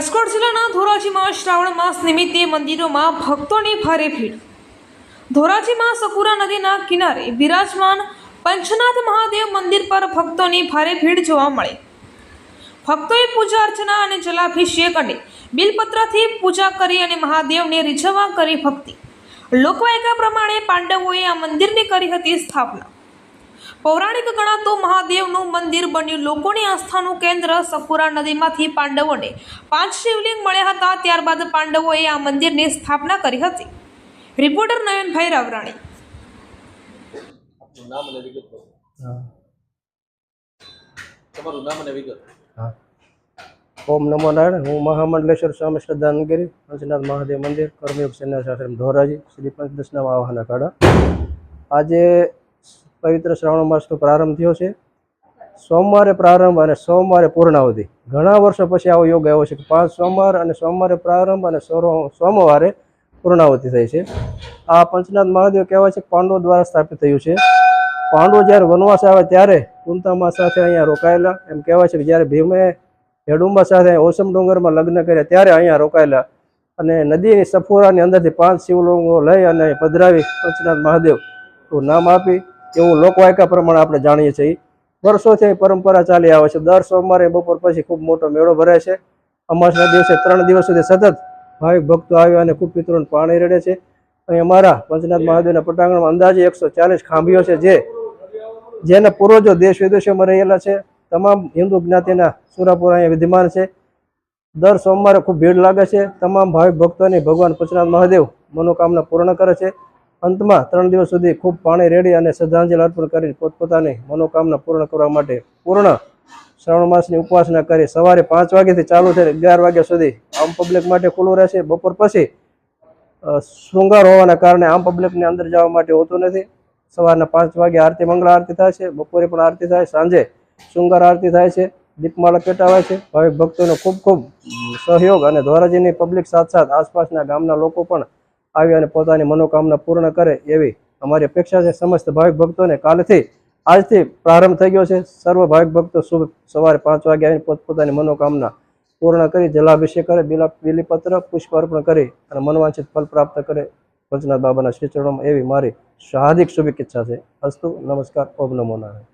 જિલ્લાના ધોરાજીમાં શ્રાવણ માસ નિમિત્તે મંદિરોમાં ભક્તોની ભારે ભીડ. ધોરાજીમાં સકુરા નદીના કિનારે બિરાજમાન પંચનાથ મહાદેવ મંદિર પર ભક્તોની ભારે ભીડ જોવા મળે. ભક્તોએ પૂજા અર્ચના અને જલાભિષેક અને બિલપત્રથી પૂજા કરી અને મહાદેવને રીઝવવા કરી ભક્તિ. લોકવાયકા પ્રમાણે પાંડવોએ આ મંદિરની કરી હતી સ્થાપના. પૌરાણિક ગણાતું મહાદેવનું મંદિર બન્યું. લોકોની આસ્થાનું કેન્દ્ર સપુરા નદીમાંથી પાંડવોને પાંચ શિવલિંગ મળ્યા હતા. ત્યારબાદ પાંડવોએ આ મંદિરની સ્થાપના કરી હતી. રિપોર્ટર નયનભાઈ રાવરાણી. આપનું નામ અને વિગત કહો. હા. તમારું નામ અને વિગત. હા. ઓમ નમો નારાયણ. હું મહામંડલેશ્વર સ્વામી શ્રદ્ધાનગીરી પંચનાથ મહાદેવ મંદિર કર્મયોગ સેના આશ્રમ ધોરાજી શ્રી પંચદશના આવાહના કાઢા આજે પવિત્ર શ્રાવણ માસનો પ્રારંભ થયો છે. સોમવારે પ્રારંભ અને સોમવારે પૂર્ણાવધિ. ઘણા વર્ષો પછી આવો યોગ આવ્યો છે કે પાંચ સોમવાર અને સોમવારે પ્રારંભ અને સોમવારે પૂર્ણાવતિ થઈ છે. આ પંચનાથ મહાદેવ કહેવાય છે પાંડવો દ્વારા સ્થાપિત થયું છે. પાંડવો જ્યારે વનવાસ આવે ત્યારે કુંતામા સાથે અહીંયા રોકાયેલા. એમ કહેવાય છે કે જ્યારે ભીમે હેડુંબા સાથે ઓસમ ડુંગરમાં લગ્ન કર્યા ત્યારે અહીંયા રોકાયેલા. અને નદીની સફોરાની અંદરથી પાંચ શિવલિંગો લઈ અને પધરાવી પંચનાથ મહાદેવ નામ આપી એવું લોકવાયકા પ્રમાણે આપણે જાણીએ છીએ. વર્ષોથી પરંપરા ચાલી આવે છે. દર સોમવારે બપોર પછી ખૂબ મોટો મેળો ભરાય છે. અમાસના દિવસે ત્રણ દિવસ સુધી સતત ભાવિક ભક્તો આવ્યા અને ખૂબ પિતૃને પાણી રેડે છે. અહીં અમારા પંચનાથ મહાદેવના પટાંગણમાં અંદાજે એકસો ચાલીસ ખાંભીઓ છે જે, જેના પૂર્વજો દેશ વિદેશોમાં રહેલા છે. તમામ હિન્દુ જ્ઞાતિના સુરાપુરા અહીંયા વિદ્યમાન છે. દર સોમવારે ખૂબ ભીડ લાગે છે. તમામ ભાવિક ભક્તોની ભગવાન પંચનાથ મહાદેવ મનોકામના પૂર્ણ કરે છે. અંતમાં ત્રણ દિવસ સુધી ખૂબ પાણી રેડી અને શ્રદ્ધાંજલિ અર્પણ કરી પોતપોતાની મનોકામના પૂર્ણ કરવા માટે પૂર્ણ શ્રાવણ માસની ઉપાસના કરી સવારે પાંચ વાગ્યાથી ચાલુ થઈ અગિયાર વાગ્યા સુધી આમ પબ્લિક માટે ખુલ્લું રહેશે. બપોર પછી શૃંગાર હોવાના કારણે આમ પબ્લિકની અંદર જવા માટે હોતું નથી. સવારના પાંચ વાગે આરતી, મંગળા આરતી થાય છે. બપોરે પણ આરતી થાય. સાંજે શૃંગાર આરતી થાય છે. દીપમાળા પેટાવાય છે. ભાવિક ભક્તોનો ખૂબ ખૂબ સહયોગ અને ધોરાજીની પબ્લિક સાથ સાથ આસપાસના ગામના લોકો પણ આવી અને પોતાની મનોકામના પૂર્ણ કરે એવી અમારી અપેક્ષા છે. સમસ્ત ભાવિક ભક્તોને કાલથી આજથી પ્રારંભ થઈ ગયો છે. સર્વ ભાવિક ભક્તો શુભ સવારે પાંચ વાગે આવીને પોતપોતાની મનોકામના પૂર્ણ કરી, જલાભિષેક કરે, બિલા, બિલીપત્ર, પુષ્પ અર્પણ કરી અને મનવાંછિત ફલ પ્રાપ્ત કરે. પંચનાથ બાબાના શ્રીચરણોમાં એવી મારી હાર્દિક શુભેચ્છા છે. અસ્તુ, નમસ્કાર, ઓમ નમો નારાયણ.